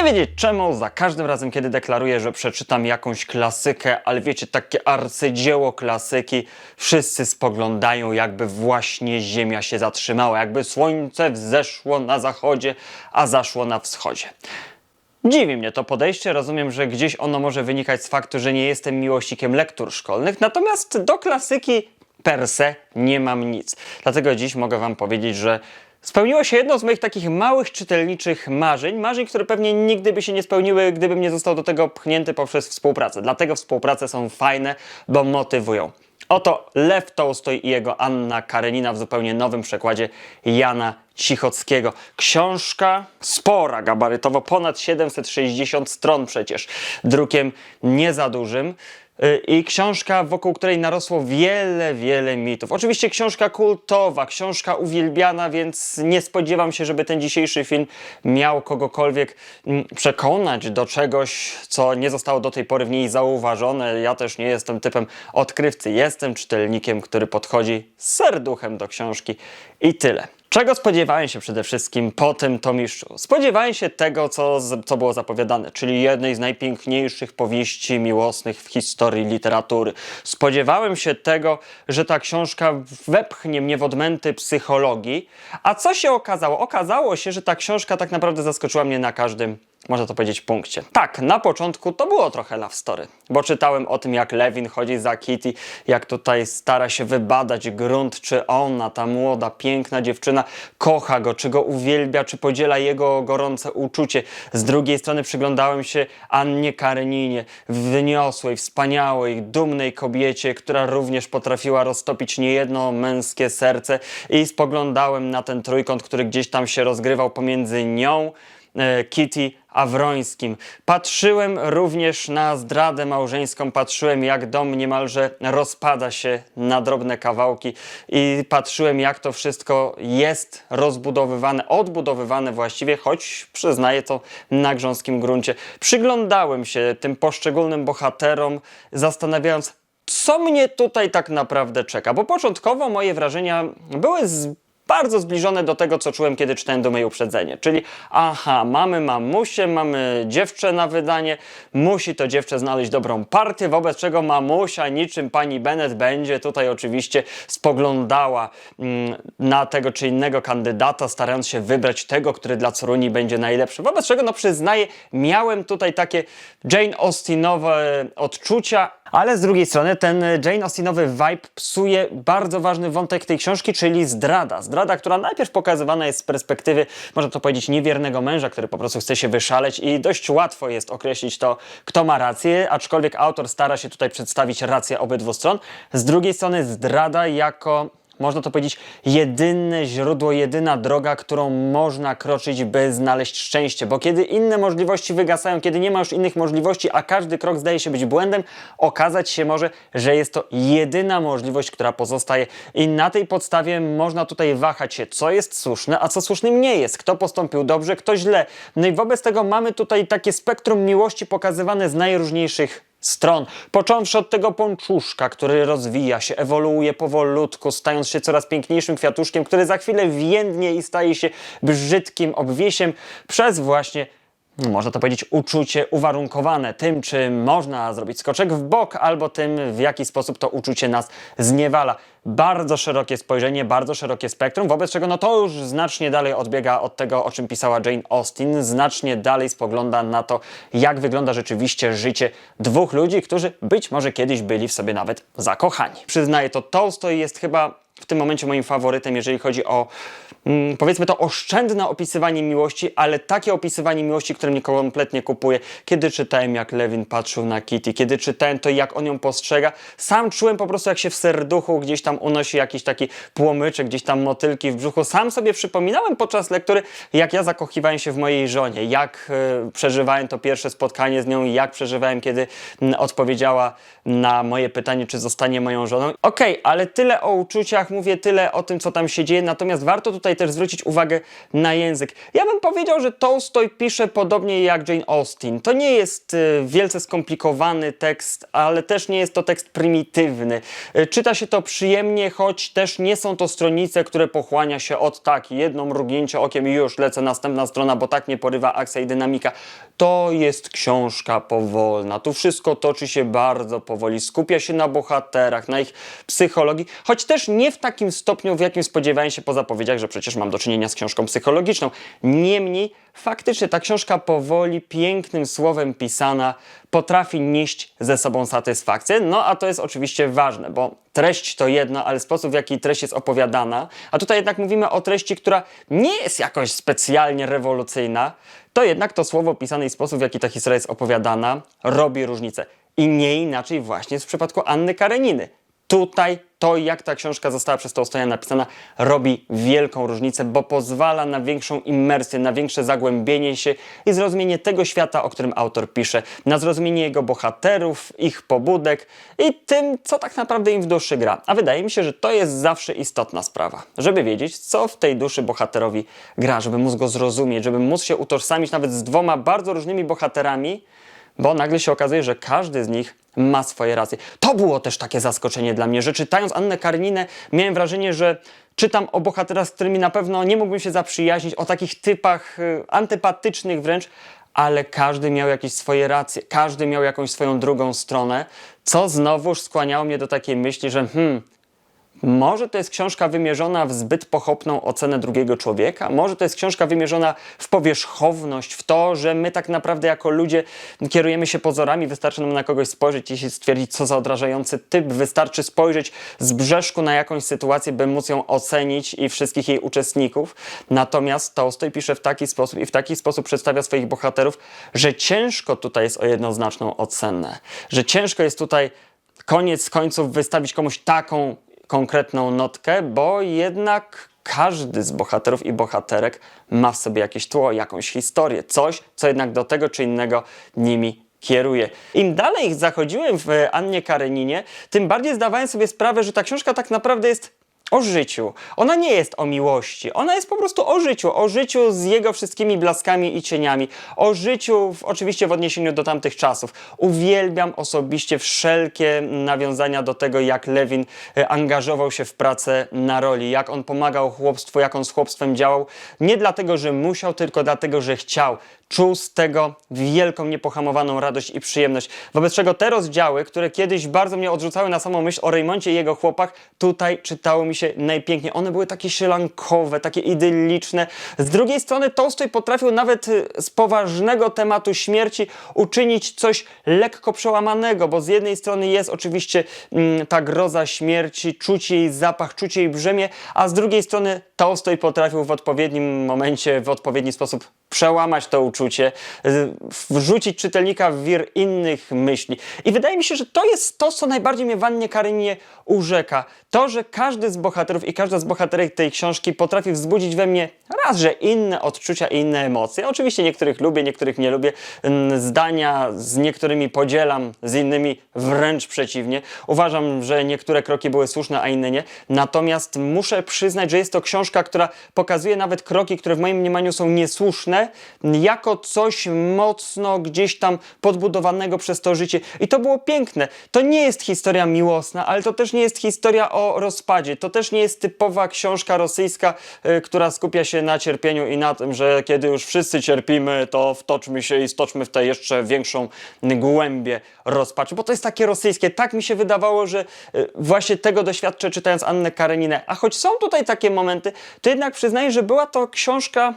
Nie wiedzieć czemu, za każdym razem, kiedy deklaruję, że przeczytam jakąś klasykę, ale wiecie, takie arcydzieło klasyki, wszyscy spoglądają, jakby właśnie Ziemia się zatrzymała, jakby słońce wzeszło na zachodzie, a zaszło na wschodzie. Dziwi mnie to podejście, rozumiem, że gdzieś ono może wynikać z faktu, że nie jestem miłośnikiem lektur szkolnych, natomiast do klasyki per se nie mam nic. Dlatego dziś mogę Wam powiedzieć, że spełniło się jedno z moich takich małych czytelniczych marzeń, marzeń, które pewnie nigdy by się nie spełniły, gdybym nie został do tego pchnięty poprzez współpracę. Dlatego współprace są fajne, bo motywują. Oto Lew Tolstoj i jego Anna Karenina w zupełnie nowym przekładzie Jana Cichockiego. Książka spora gabarytowo, ponad 760 stron przecież, drukiem nie za dużym. Yy, I książka, wokół której narosło wiele, wiele mitów. Oczywiście książka kultowa, książka uwielbiana, więc nie spodziewam się, żeby ten dzisiejszy film miał kogokolwiek mm, przekonać do czegoś, co nie zostało do tej pory w niej zauważone. Ja też nie jestem typem odkrywcy, jestem czytelnikiem, który podchodzi serduchem do książki i tyle. Czego spodziewałem się przede wszystkim po tym tomiszczu? Spodziewałem się tego, co, co było zapowiadane, czyli jednej z najpiękniejszych powieści miłosnych w historii literatury. Spodziewałem się tego, że ta książka wepchnie mnie w odmęty psychologii. A co się okazało? Okazało się, że ta książka tak naprawdę zaskoczyła mnie na każdym można to powiedzieć, punkcie. Tak, na początku to było trochę love story, bo czytałem o tym, jak Lewin chodzi za Kitty, jak tutaj stara się wybadać grunt, czy ona, ta młoda, piękna dziewczyna, kocha go, czy go uwielbia, czy podziela jego gorące uczucie. Z drugiej strony przyglądałem się Annie Kareninie, wyniosłej, wspaniałej, dumnej kobiecie, która również potrafiła roztopić niejedno męskie serce i spoglądałem na ten trójkąt, który gdzieś tam się rozgrywał pomiędzy nią, Kitty a Wrońskim. Patrzyłem również na zdradę małżeńską, patrzyłem jak dom niemalże rozpada się na drobne kawałki i patrzyłem jak to wszystko jest rozbudowywane, odbudowywane właściwie, choć przyznaję to na grząskim gruncie. Przyglądałem się tym poszczególnym bohaterom, zastanawiając, co mnie tutaj tak naprawdę czeka. Bo początkowo moje wrażenia były bardzo zbliżone do tego, co czułem, kiedy czytałem do mojej uprzedzenie. Czyli, aha, mamy mamusię, mamy dziewczę na wydanie, musi to dziewczę znaleźć dobrą partię, wobec czego mamusia, niczym pani Bennett, będzie tutaj oczywiście spoglądała mm, na tego czy innego kandydata, starając się wybrać tego, który dla Coruni będzie najlepszy. Wobec czego, no przyznaję, miałem tutaj takie Jane Austenowe odczucia, ale z drugiej strony ten Jane Austenowy vibe psuje bardzo ważny wątek tej książki, czyli zdrada. Zdrada, która najpierw pokazywana jest z perspektywy, można to powiedzieć, niewiernego męża, który po prostu chce się wyszaleć i dość łatwo jest określić to, kto ma rację, aczkolwiek autor stara się tutaj przedstawić rację obydwu stron. Z drugiej strony zdrada jako można to powiedzieć, jedyne źródło, jedyna droga, którą można kroczyć, by znaleźć szczęście. Bo kiedy inne możliwości wygasają, kiedy nie ma już innych możliwości, a każdy krok zdaje się być błędem, okazać się może, że jest to jedyna możliwość, która pozostaje. I na tej podstawie można tutaj wahać się, co jest słuszne, a co słusznym nie jest. Kto postąpił dobrze, kto źle. No i wobec tego mamy tutaj takie spektrum miłości pokazywane z najróżniejszych stron. Począwszy od tego pączuszka, który rozwija się, ewoluuje powolutku, stając się coraz piękniejszym kwiatuszkiem, który za chwilę więdnie i staje się brzydkim obwiesiem przez właśnie można to powiedzieć, uczucie uwarunkowane tym, czy można zrobić skoczek w bok, albo tym, w jaki sposób to uczucie nas zniewala. Bardzo szerokie spojrzenie, bardzo szerokie spektrum, wobec czego no to już znacznie dalej odbiega od tego, o czym pisała Jane Austen, znacznie dalej spogląda na to, jak wygląda rzeczywiście życie dwóch ludzi, którzy być może kiedyś byli w sobie nawet zakochani. Przyznaję to, Tolstoj jest chyba w tym momencie moim faworytem, jeżeli chodzi o mm, powiedzmy to oszczędne opisywanie miłości, ale takie opisywanie miłości, które mnie kompletnie kupuje. Kiedy czytałem, jak Lewin patrzył na Kitty, kiedy czytałem to, jak on ją postrzega, sam czułem po prostu, jak się w serduchu gdzieś tam unosi jakiś taki płomyczek, gdzieś tam motylki w brzuchu. Sam sobie przypominałem podczas lektury, jak ja zakochiwałem się w mojej żonie, jak e, przeżywałem to pierwsze spotkanie z nią i jak przeżywałem, kiedy mm, odpowiedziała na moje pytanie, czy zostanie moją żoną. Okej, ale tyle o uczuciach, mówię tyle o tym, co tam się dzieje, natomiast warto tutaj też zwrócić uwagę na język. Ja bym powiedział, że Tolstoj pisze podobnie jak Jane Austen. To nie jest y, wielce skomplikowany tekst, ale też nie jest to tekst prymitywny. Y, czyta się to przyjemnie, choć też nie są to stronice, które pochłania się od tak, jedno mrugnięcie okiem i już lecę następna strona, bo tak mnie porywa akcja i dynamika. To jest książka powolna. Tu wszystko toczy się bardzo powoli. Skupia się na bohaterach, na ich psychologii, choć też nie w takim stopniu, w jakim spodziewałem się po zapowiedziach, że przecież mam do czynienia z książką psychologiczną. Niemniej faktycznie ta książka powoli, pięknym słowem pisana, potrafi nieść ze sobą satysfakcję. No a to jest oczywiście ważne, bo treść to jedno, ale sposób w jaki treść jest opowiadana, a tutaj jednak mówimy o treści, która nie jest jakoś specjalnie rewolucyjna, to jednak to słowo pisane i sposób w jaki ta historia jest opowiadana robi różnicę. I nie inaczej właśnie w przypadku Anny Kareniny. Tutaj to, jak ta książka została przez Tolstoja napisana, robi wielką różnicę, bo pozwala na większą imersję, na większe zagłębienie się i zrozumienie tego świata, o którym autor pisze, na zrozumienie jego bohaterów, ich pobudek i tym, co tak naprawdę im w duszy gra. A wydaje mi się, że to jest zawsze istotna sprawa, żeby wiedzieć, co w tej duszy bohaterowi gra, żeby móc go zrozumieć, żeby móc się utożsamić nawet z dwoma bardzo różnymi bohaterami, bo nagle się okazuje, że każdy z nich ma swoje racje. To było też takie zaskoczenie dla mnie, że czytając Annę Karninę miałem wrażenie, że czytam o bohaterach, z którymi na pewno nie mógłbym się zaprzyjaźnić, o takich typach y, antypatycznych wręcz, ale każdy miał jakieś swoje racje, każdy miał jakąś swoją drugą stronę, co znowuż skłaniało mnie do takiej myśli, że hmm, może to jest książka wymierzona w zbyt pochopną ocenę drugiego człowieka? Może to jest książka wymierzona w powierzchowność, w to, że my tak naprawdę jako ludzie kierujemy się pozorami, wystarczy nam na kogoś spojrzeć i stwierdzić, co za odrażający typ. Wystarczy spojrzeć z brzeszku na jakąś sytuację, by móc ją ocenić i wszystkich jej uczestników. Natomiast Tolstoj pisze w taki sposób i w taki sposób przedstawia swoich bohaterów, że ciężko tutaj jest o jednoznaczną ocenę. Że ciężko jest tutaj koniec końców wystawić komuś taką konkretną notkę, bo jednak każdy z bohaterów i bohaterek ma w sobie jakieś tło, jakąś historię, coś, co jednak do tego czy innego nimi kieruje. Im dalej zachodziłem w Annie Kareninie, tym bardziej zdawałem sobie sprawę, że ta książka tak naprawdę jest o życiu. Ona nie jest o miłości. Ona jest po prostu o życiu. O życiu z jego wszystkimi blaskami i cieniami. O życiu, w, oczywiście w odniesieniu do tamtych czasów. Uwielbiam osobiście wszelkie nawiązania do tego, jak Lewin e, angażował się w pracę na roli, jak on pomagał chłopstwu, jak on z chłopstwem działał. Nie dlatego, że musiał, tylko dlatego, że chciał czuł z tego wielką, niepohamowaną radość i przyjemność. Wobec czego te rozdziały, które kiedyś bardzo mnie odrzucały na samą myśl o Rejmoncie i jego chłopach, tutaj czytało mi się najpiękniej. One były takie sielankowe, takie idylliczne. Z drugiej strony Tolstoj potrafił nawet y, z poważnego tematu śmierci uczynić coś lekko przełamanego, bo z jednej strony jest oczywiście mm, ta groza śmierci, czuć jej zapach, czuć jej brzemię, a z drugiej strony Tolstoj potrafił w odpowiednim momencie, w odpowiedni sposób przełamać to uczucie, y, wrzucić czytelnika w wir innych myśli. I wydaje mi się, że to jest to, co najbardziej mnie w Annie Karynie urzeka. To, że każdy z bohaterów i każda z bohaterek tej książki potrafi wzbudzić we mnie raz, że inne odczucia i inne emocje. Oczywiście niektórych lubię, niektórych nie lubię. Mm, Zdania z niektórymi podzielam, z innymi wręcz przeciwnie. Uważam, że niektóre kroki były słuszne, a inne nie. Natomiast muszę przyznać, że jest to książka, która pokazuje nawet kroki, które w moim mniemaniu są niesłuszne, jako coś mocno gdzieś tam podbudowanego przez to życie. I to było piękne. To nie jest historia miłosna, ale to też nie jest historia o rozpadzie. To też nie jest typowa książka rosyjska, y, która skupia się na cierpieniu i na tym, że kiedy już wszyscy cierpimy, to wtoczmy się i stoczmy w tę jeszcze większą głębię rozpaczy. Bo to jest takie rosyjskie. Tak mi się wydawało, że y, właśnie tego doświadczę czytając Annę Kareninę. A choć są tutaj takie momenty, to jednak przyznaję, że była to książka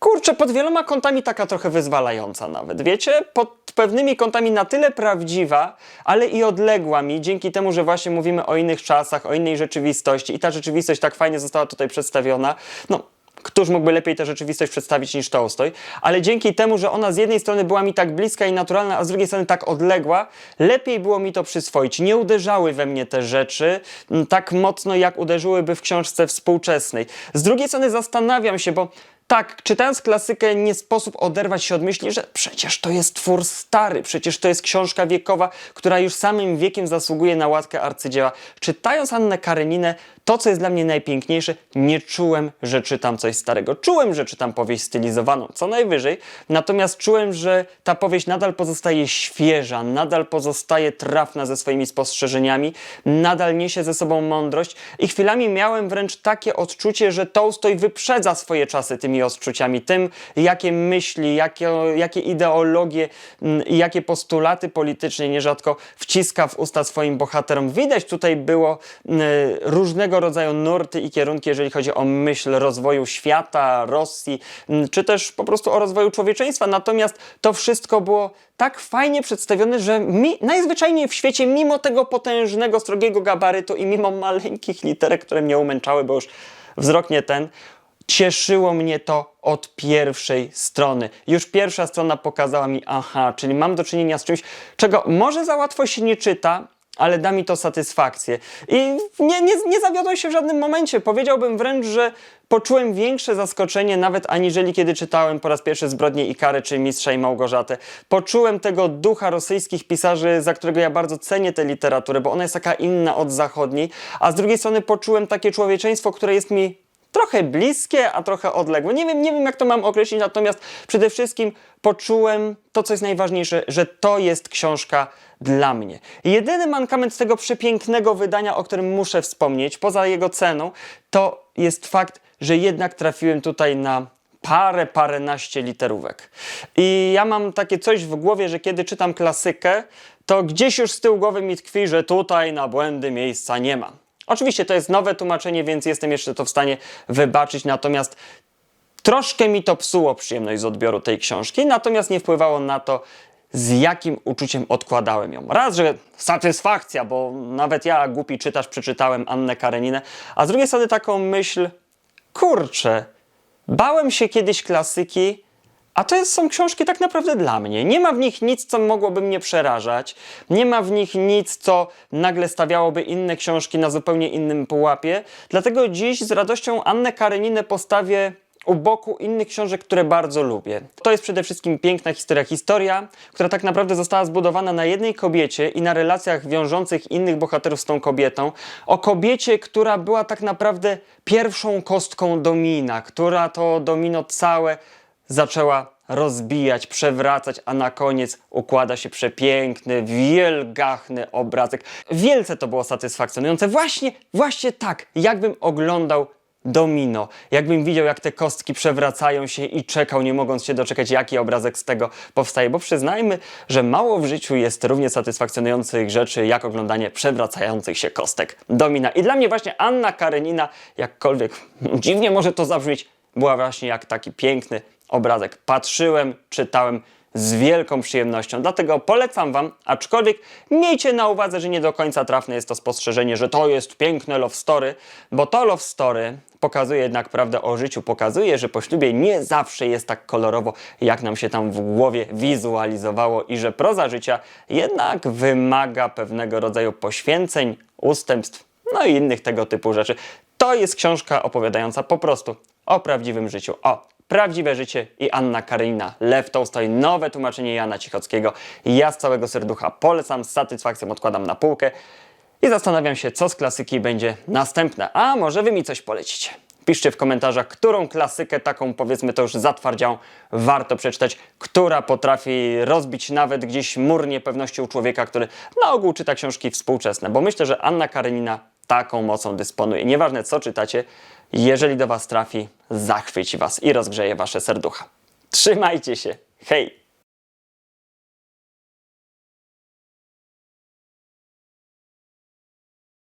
kurczę, pod wieloma kątami taka trochę wyzwalająca nawet, wiecie? Pod pewnymi kątami na tyle prawdziwa, ale i odległa mi, dzięki temu, że właśnie mówimy o innych czasach, o innej rzeczywistości i ta rzeczywistość tak fajnie została tutaj przedstawiona. No, Któż mógłby lepiej tę rzeczywistość przedstawić niż Tolstoj? Ale dzięki temu, że ona z jednej strony była mi tak bliska i naturalna, a z drugiej strony tak odległa, lepiej było mi to przyswoić. Nie uderzały we mnie te rzeczy tak mocno, jak uderzyłyby w książce współczesnej. Z drugiej strony zastanawiam się, bo tak, czytając klasykę nie sposób oderwać się od myśli, że przecież to jest twór stary, przecież to jest książka wiekowa, która już samym wiekiem zasługuje na łatkę arcydzieła. Czytając Annę Kareninę, to co jest dla mnie najpiękniejsze, nie czułem, że czytam coś starego. Czułem, że czytam powieść stylizowaną, co najwyżej, natomiast czułem, że ta powieść nadal pozostaje świeża, nadal pozostaje trafna ze swoimi spostrzeżeniami, nadal niesie ze sobą mądrość i chwilami miałem wręcz takie odczucie, że Tolstoj wyprzedza swoje czasy tymi odczuciami, tym jakie myśli, jakie, jakie ideologie mm, i jakie postulaty polityczne nierzadko wciska w usta swoim bohaterom. Widać tutaj było mm, różnego rodzaju nurty i kierunki, jeżeli chodzi o myśl rozwoju świata, Rosji, mm, czy też po prostu o rozwoju człowieczeństwa. Natomiast to wszystko było tak fajnie przedstawione, że mi najzwyczajniej w świecie, mimo tego potężnego, strogiego gabarytu i mimo maleńkich literek, które mnie umęczały, bo już wzrok nie ten, cieszyło mnie to od pierwszej strony. Już pierwsza strona pokazała mi, aha, czyli mam do czynienia z czymś, czego może za łatwo się nie czyta, ale da mi to satysfakcję. I nie, nie, nie zawiodłem się w żadnym momencie. Powiedziałbym wręcz, że poczułem większe zaskoczenie nawet aniżeli kiedy czytałem po raz pierwszy Zbrodnie i Kary czy Mistrza i Małgorzatę. Poczułem tego ducha rosyjskich pisarzy, za którego ja bardzo cenię tę literaturę, bo ona jest taka inna od zachodniej, a z drugiej strony poczułem takie człowieczeństwo, które jest mi trochę bliskie, a trochę odległe. Nie wiem, nie wiem jak to mam określić, natomiast przede wszystkim poczułem to, co jest najważniejsze, że to jest książka dla mnie. Jedyny mankament tego przepięknego wydania, o którym muszę wspomnieć, poza jego ceną, to jest fakt, że jednak trafiłem tutaj na parę, paręnaście literówek. I ja mam takie coś w głowie, że kiedy czytam klasykę, to gdzieś już z tyłu głowy mi tkwi, że tutaj na błędy miejsca nie ma. Oczywiście to jest nowe tłumaczenie, więc jestem jeszcze to w stanie wybaczyć, natomiast troszkę mi to psuło przyjemność z odbioru tej książki, natomiast nie wpływało na to, z jakim uczuciem odkładałem ją. Raz, że satysfakcja, bo nawet ja, głupi czytacz, przeczytałem Annę Kareninę, a z drugiej strony taką myśl, kurczę, bałem się kiedyś klasyki, a to są książki tak naprawdę dla mnie. Nie ma w nich nic, co mogłoby mnie przerażać. Nie ma w nich nic, co nagle stawiałoby inne książki na zupełnie innym pułapie. Dlatego dziś z radością Annę Kareninę postawię u boku innych książek, które bardzo lubię. To jest przede wszystkim piękna historia. Historia, która tak naprawdę została zbudowana na jednej kobiecie i na relacjach wiążących innych bohaterów z tą kobietą. O kobiecie, która była tak naprawdę pierwszą kostką domina, która to domino całe zaczęła rozbijać, przewracać, a na koniec układa się przepiękny, wielgachny obrazek. Wielce to było satysfakcjonujące. Właśnie, właśnie tak, jakbym oglądał domino. Jakbym widział, jak te kostki przewracają się i czekał, nie mogąc się doczekać, jaki obrazek z tego powstaje. Bo przyznajmy, że mało w życiu jest równie satysfakcjonujących rzeczy, jak oglądanie przewracających się kostek domina. I dla mnie właśnie Anna Karenina, jakkolwiek dziwnie może to zabrzmieć, była właśnie jak taki piękny obrazek. Patrzyłem, czytałem z wielką przyjemnością. Dlatego polecam Wam, aczkolwiek miejcie na uwadze, że nie do końca trafne jest to spostrzeżenie, że to jest piękne love story, bo to love story pokazuje jednak prawdę o życiu, pokazuje, że po ślubie nie zawsze jest tak kolorowo, jak nam się tam w głowie wizualizowało i że proza życia jednak wymaga pewnego rodzaju poświęceń, ustępstw, no i innych tego typu rzeczy. To jest książka opowiadająca po prostu o prawdziwym życiu, o Prawdziwe życie i Anna Karenina. Lew Tolstoj, nowe tłumaczenie Jana Cichockiego. Ja z całego serducha polecam, z satysfakcją odkładam na półkę i zastanawiam się, co z klasyki będzie następne. A może wy mi coś polecicie? Piszcie w komentarzach, którą klasykę, taką powiedzmy to już zatwardziałą, warto przeczytać, która potrafi rozbić nawet gdzieś mur niepewności u człowieka, który na ogół czyta książki współczesne. Bo myślę, że Anna Karenina taką mocą dysponuje. Nieważne co czytacie, jeżeli do Was trafi, zachwyci Was i rozgrzeje Wasze serducha. Trzymajcie się. Hej!